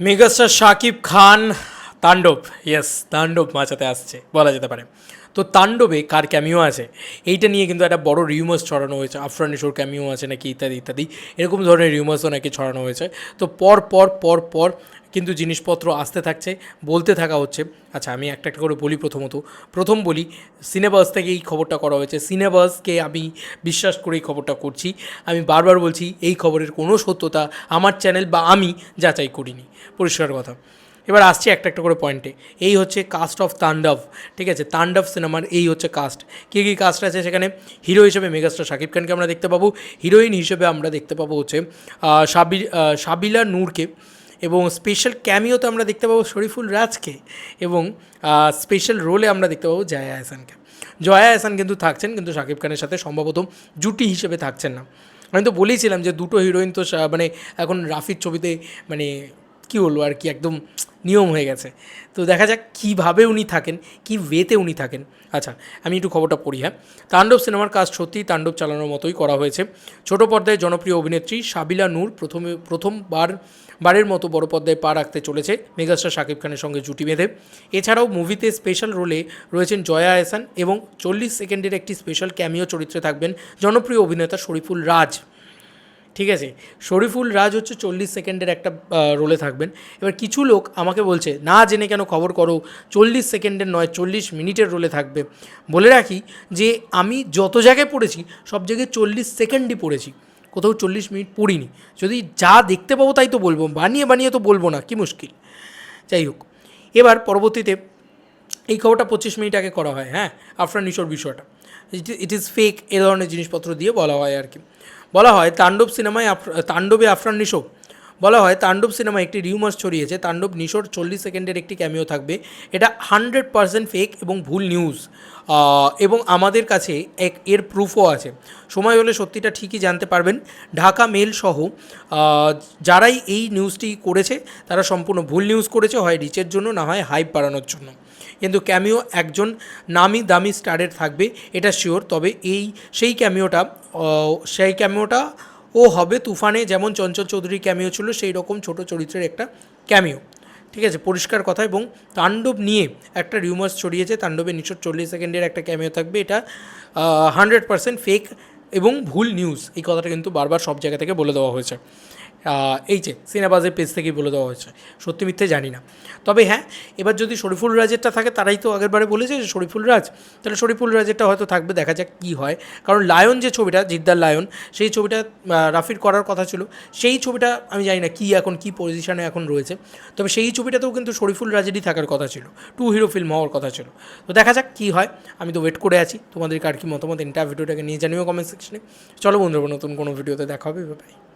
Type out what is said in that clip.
Megastar Shakib Khan তাণ্ডব yes তাণ্ডব মাচাতে আসছে বলা যেতে পারে। তো তাণ্ডবে কার ক্যামিও আছে? এইটা নিয়ে কিন্তু একটা বড় রিউমার্স ছড়ানো হয়েছে। আফরান নিশোর ক্যামিও আছে নাকি ইত্যাদি ইত্যাদি। এরকম ধরনের রিউমার্সও নাকি ছড়ানো হয়েছে। তো পর পর পর পর কিন্তু জিনিসপত্র আসতে থাকছে, বলতে থাকা হচ্ছে। আচ্ছা আমি একটা একটা করে বলি প্রথমত। প্রথম বলি সিনেবাস থেকে এই খবরটা করা হয়েছে। সিনেবাসকে আমি বিশ্বাস করে এই খবরটা করছি। আমি বারবার বলছি, এই খবরের কোনো সত্যতা আমার চ্যানেল বা আমি যাচাই করিনি। পরিষ্কার কথা। এবার আসছি একটা একটা করে পয়েন্টে এই হচ্ছে কাস্ট অফ তাণ্ডব, ঠিক আছে? তাণ্ডব সিনেমার এই হচ্ছে কাস্ট কী কী কাস্ট আছে সেখানে? হিরো হিসেবে মেগাস্টার শাকিব খানকে আমরা দেখতে পাবো। হিরোইন হিসেবে আমরা দেখতে পাবো হচ্ছে সাবি সাবিলা নূরকে এবং স্পেশাল ক্যামিওতে আমরা দেখতে পাবো শরীফুল রাজকে এবং স্পেশাল রোলে আমরা দেখতে পাবো জয়া আহসানকে জয়া আহসান কিন্তু থাকছেন, কিন্তু শাকিব খানের সাথে সম্ভবত জুটি হিসেবে থাকছেন না। আমি তো বলেইছিলাম যে দুটো হিরোইন তো মানে এখন রাফির ছবিতে মানে কী বলব আর কি, একদম নিয়ম হয়ে গেছে। তো দেখা যাক কীভাবে উনি থাকেন, কী ওয়েতে উনি থাকেন। আচ্ছা আমি একটু খবরটা পড়ি হ্যাঁ। তাণ্ডব সিনেমার কাজ সত্যিই তাণ্ডব চালানোর মতোই করা হয়েছে। ছোট পর্দায় জনপ্রিয় অভিনেত্রী সাবিলা নূর প্রথমে, প্রথমবার, বারের মতো বড় পর্দায় পা রাখতে চলেছে মেগাস্টার শাকিব খানের সঙ্গে জুটি বেঁধে। এছাড়াও মুভিতে স্পেশাল রোলে রয়েছেন জয়া আহসান এবং চল্লিশ সেকেন্ডের একটি স্পেশাল ক্যামিও চরিত্রে থাকবেন জনপ্রিয় অভিনেতা শরীফুল রাজ। ঠিক আছে? শরীফুল রাজ হচ্ছে চল্লিশ সেকেন্ডের একটা রোলে থাকবেন। এবার কিছু লোক আমাকে বলছে, না জেনে কেন খবর করো, চল্লিশ সেকেন্ডের নয়, চল্লিশ মিনিটের রোলে থাকবে। বলে রাখি যে, আমি যত জায়গায় পড়েছি, সব জায়গায় চল্লিশ সেকেন্ডই পড়েছি। কোথাও চল্লিশ মিনিট পড়িনি। যদি যা দেখতে পাবো তাই তো বলব, বানিয়ে বানিয়ে তো বলব না, কি মুশকিল। যাই হোক, এবার পরবর্তীতে এই খবরটা পঁচিশ মিনিট আগে করা হয় হ্যাঁ আফরান নিশোর বিষয়টা। ইট ইজ ফেক এ ধরনের জিনিসপত্র দিয়ে বলা হয় আর কি। বলা হয়, তাণ্ডব সিনেমায় তাণ্ডবে আফরান নিশো বলা হয় তাণ্ডব সিনেমা একটি রিউমার্স ছড়িয়েছে। তাণ্ডব নিশোর চল্লিশ সেকেন্ডের একটি ক্যামিও থাকবে। এটা হান্ড্রেড পারসেন্ট ফেক এবং ভুল নিউজ এবং আমাদের কাছে এক, এর প্রুফও আছে। সময় হলে সত্যিটা ঠিকই জানতে পারবেন। ঢাকা মেল সহ যারাই এই নিউজটি করেছে, তারা সম্পূর্ণ ভুল নিউজ করেছে। হয় রিচের জন্য, না হয় হাইপ বাড়ানোর জন্য। কিন্তু ক্যামিও একজন নামি দামি স্টারের থাকবে, এটা শিওর তবে এই, সেই ক্যামিওটা সেই ক্যামিওটা ও হবে তুফানে যেমন চঞ্চল চৌধুরী ক্যামিও ছিল সেই রকম ছোট চরিত্রের একটা ক্যামিও ঠিক আছে, পরিষ্কার কথা এবং তাণ্ডব নিয়ে একটা রিউমার্স ছড়িয়েছে, তাণ্ডবে নিশ্চয় চল্লিশ সেকেন্ডের একটা ক্যামিও থাকবে। এটা হান্ড্রেড পার্সেন্ট ফেক এবং ভুল নিউজ এই কথাটা কিন্তু বারবার সব জায়গা থেকে বলে দেওয়া হয়েছে। এই যে সিনেবাজের পেজ থেকেই বলে দেওয়া হয়েছে। সত্যি মিথ্যে জানি না। তবে হ্যাঁ এবার যদি শরীফুল রাজেরটা থাকে, তারাই তো আগেরবারে বলেছে যে শরীফুল রাজ। তাহলে শরীফুল রাজেরটা হয়তো থাকবে, দেখা যাক কী হয়। কারণ লায়ন যে ছবিটা, জিদ্দার লায়ন, সেই ছবিটা রাফির করার কথা ছিল। সেই ছবিটা আমি জানি না কী এখন, কী পজিশনে এখন রয়েছে। তবে সেই ছবিটাতেও কিন্তু শরীফুল রাজেরই থাকার কথা ছিল। টু হিরো ফিল্ম হওয়ার কথা ছিল। তো দেখা যাক কী হয়। আমি তো ওয়েট করে আছি। তোমাদের কার কি মতামত? এন্টার ভিডিওটাকে নিয়ে জানিও কমেন্ট সেকশনে চলো বন্ধুরা, নতুন কোনো ভিডিওতে দেখা হবে। বাই